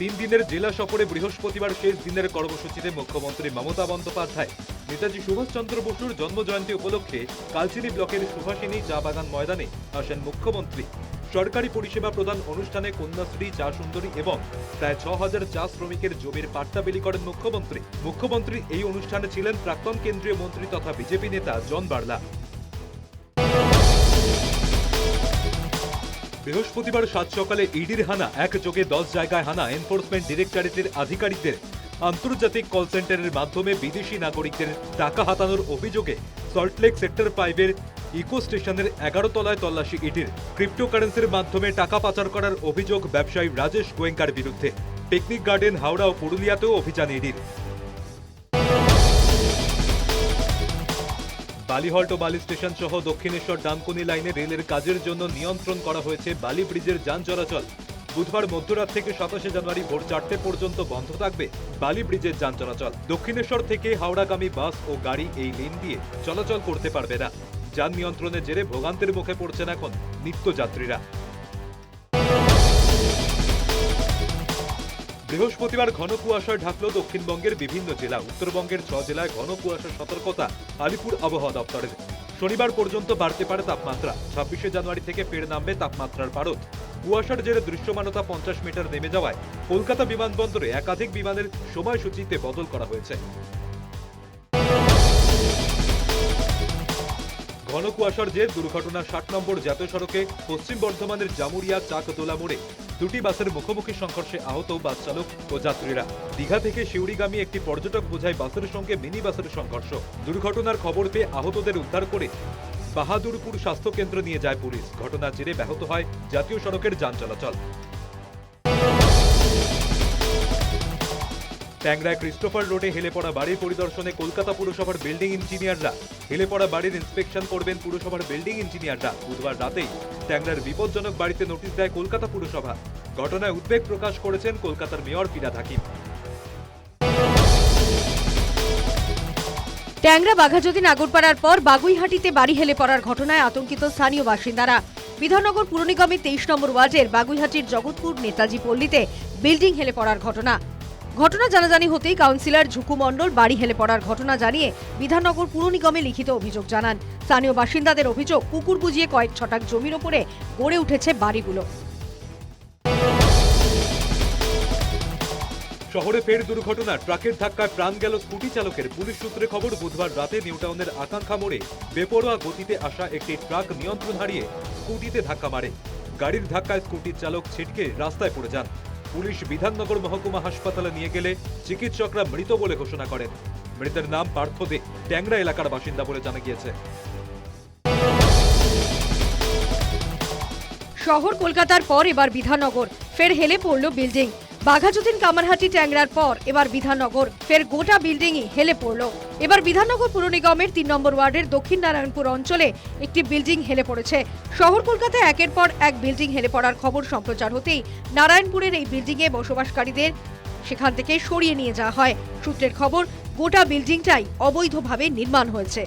তিন দিনের জেলা সফরে বৃহস্পতিবার শেষ দিনের কর্মসূচিতে মুখ্যমন্ত্রী মমতা বন্দ্যোপাধ্যায়, নেতাজি সুভাষচন্দ্র বসুর জন্মজয়ন্তী উপলক্ষে কালচিনি ব্লকের সুভাষিনী চা বাগান ময়দানে আসেন মুখ্যমন্ত্রী। সরকারি পরিষেবা প্রদান অনুষ্ঠানে কন্যাশ্রী, চা সুন্দরী এবং প্রায় ছ হাজার চা শ্রমিকের জমির পাট্টা বিলি করেন মুখ্যমন্ত্রী। মুখ্যমন্ত্রী এই অনুষ্ঠানে ছিলেন প্রাক্তন কেন্দ্রীয় মন্ত্রী তথা বিজেপি নেতা জন বার্লা। বৃহস্পতিবার সাত সকালে ইডির হানা একযোগে দশ জায়গায় হানা এনফোর্সমেন্ট ডিরেক্টরেটের আধিকারিকদের আন্তর্জাতিক কল সেন্টারের মাধ্যমে বিদেশি নাগরিকদের টাকা হাতানোর অভিযোগে সল্টলেক সেক্টর ফাইভের ইকো স্টেশনের এগারো তলায় তল্লাশি ইডির। ক্রিপ্টোকারেন্সির মাধ্যমে টাকা পাচার করার অভিযোগ ব্যবসায়ী রাজেশ গোয়েঙ্কার বিরুদ্ধে। পিকনিক গার্ডেন হাওড়া ও পুরুলিয়াতেও অভিযান ইডির। বালিহল্ট ও বালি স্টেশন সহ দক্ষিণেশ্বর ডানকুনি লাইনে রেলের কাজের জন্য নিয়ন্ত্রণ করা হয়েছে বালি ব্রিজের যান চলাচল। বুধবার মধ্যরাত থেকে সাতাশে জানুয়ারি ভোর চারটে পর্যন্ত বন্ধ থাকবে বালি ব্রিজের যান চলাচল। দক্ষিণেশ্বর থেকে হাওড়াগামী বাস ও গাড়ি এই লেন দিয়ে চলাচল করতে পারবে না। যান নিয়ন্ত্রণের জেরে ভোগান্তের মুখে পড়ছেন এখন নিত্যযাত্রীরা। বৃহস্পতিবার ঘন কুয়াশায় ঢাকল দক্ষিণবঙ্গের বিভিন্ন জেলা। উত্তরবঙ্গের ছ জেলায় ঘন কুয়াশার সতর্কতা আলিপুর আবহাওয়া দপ্তরের। শনিবার পর্যন্ত বাড়তে পারে তাপমাত্রা। ছাব্বিশে জানুয়ারি থেকে ফের নামবে তাপমাত্রার পারদ। কুয়াশার জেরে দৃশ্যমানতা পঞ্চাশ মিটার নেমে যাওয়ায় কলকাতা বিমানবন্দরে একাধিক বিমানের সময়সূচিতে বদল করা হয়েছে। ঘন কুয়াশার জের দুর্ঘটনা ষাট নম্বর জাতীয় সড়কে পশ্চিম বর্ধমানের জামুরিয়া চাকদোলা মোড়ে দুটি বাসের মুখোমুখি সংঘর্ষে আহত বাস চালক ও যাত্রীরা। দীঘা থেকে শিউড়িগামী একটি পর্যটক বোঝাই বাসের সঙ্গে মিনি বাসের সংঘর্ষ। দুর্ঘটনার খবর পেয়ে আহতদের উদ্ধার করে বাহাদুরপুর স্বাস্থ্য কেন্দ্র নিয়ে যায় পুলিশ। ঘটনার জেরে ব্যাহত হয় জাতীয় সড়কের যান চলাচল। ট্যাংরায় ক্রিস্টোফার রোডে হেলে পড়া বাড়ির পরিদর্শনে কলকাতা পুরসভার বিল্ডিং ইঞ্জিনিয়াররা। হেলে পড়া বাড়ির ইন্সপেকশন করবেন পুরসভার বিল্ডিং ইঞ্জিনিয়াররা। বুধবার রাতেই ট্যাংরার বিপজ্জনক বাড়িতে নোটিশ দেয় কলকাতা পুরসভা। ঘটনায় উদ্বেগ প্রকাশ করেছেন কলকাতার মেয়র ফিরাদ হাকিম ট্যাংরা বাঘাযতীন নাগরপাড়ার পর বাগুইহাটিতে বাড়ি হেলে পড়ার ঘটনায় আতঙ্কিত স্থানীয় বাসিন্দারা। বিধাননগর পুর নিগমের তেইশ নম্বর ওয়ার্ডের বাগুইহাটির জগৎপুর নেতাজি পল্লীতে বিল্ডিং হেলে পড়ার ঘটনা। ঘটনা জানাজানি হতেই কাউন্সিলর ঝুকু মণ্ডল বাড়ি হেলে পড়ার ঘটনা জানিয়ে বিধাননগর পুর নিগমে লিখিত অভিযোগ জানান। স্থানীয় বাসিন্দাদের অভিযোগ, কুকুর বুঝিয়ে কয়েক ছটাক জমির ওপরে গড়ে উঠেছে বাড়িগুলো। শহরে ফের দুর্ঘটনা। ট্রাকের ধাক্কায় প্রাণ গেল স্কুটি চালকের। পুলিশ সূত্রে খবর, বুধবার রাতে নিউটাউনের আকাঙ্ক্ষা মোড়ে বেপরোয়া গতিতে আসা একটি ট্রাক নিয়ন্ত্রণ হারিয়ে স্কুটিতে ধাক্কা মারে। গাড়ির ধাক্কায় স্কুটির চালক ছিটকে রাস্তায় পড়ে যান। পুলিশ বিধাননগর মহকুমা হাসপাতালে নিয়ে গেলে চিকিৎসকরা মৃত বলে ঘোষণা করেন। মৃতের নাম পার্থ দে, ট্যাংরা এলাকার বাসিন্দা বলে জানা গিয়েছে। শহর কলকাতার পর এবার বিধাননগর। ফের হেলে পড়ল বিল্ডিং। বাঘাযতীন কামারহাটি ট্যাংরার পর এবার বিধাননগর। ফের গোটা বিল্ডিংই হেলে পড়ল। এবার বিধাননগর পুর নিগমের তিন নম্বর ওয়ার্ডের দক্ষিণ নারায়ণপুর অঞ্চলে একটি বিল্ডিং হেলে পড়েছে। শহর কলকাতায় একের পর এক বিল্ডিং হেলে পড়ার খবর সম্প্রচার হতেই নারায়ণপুরের এই বিল্ডিংয়ে বসবাসকারীদের সেখান থেকে সরিয়ে নিয়ে যাওয়া হয়। সূত্রের খবর, গোটা বিল্ডিংটাই অবৈধভাবে নির্মাণ হয়েছে।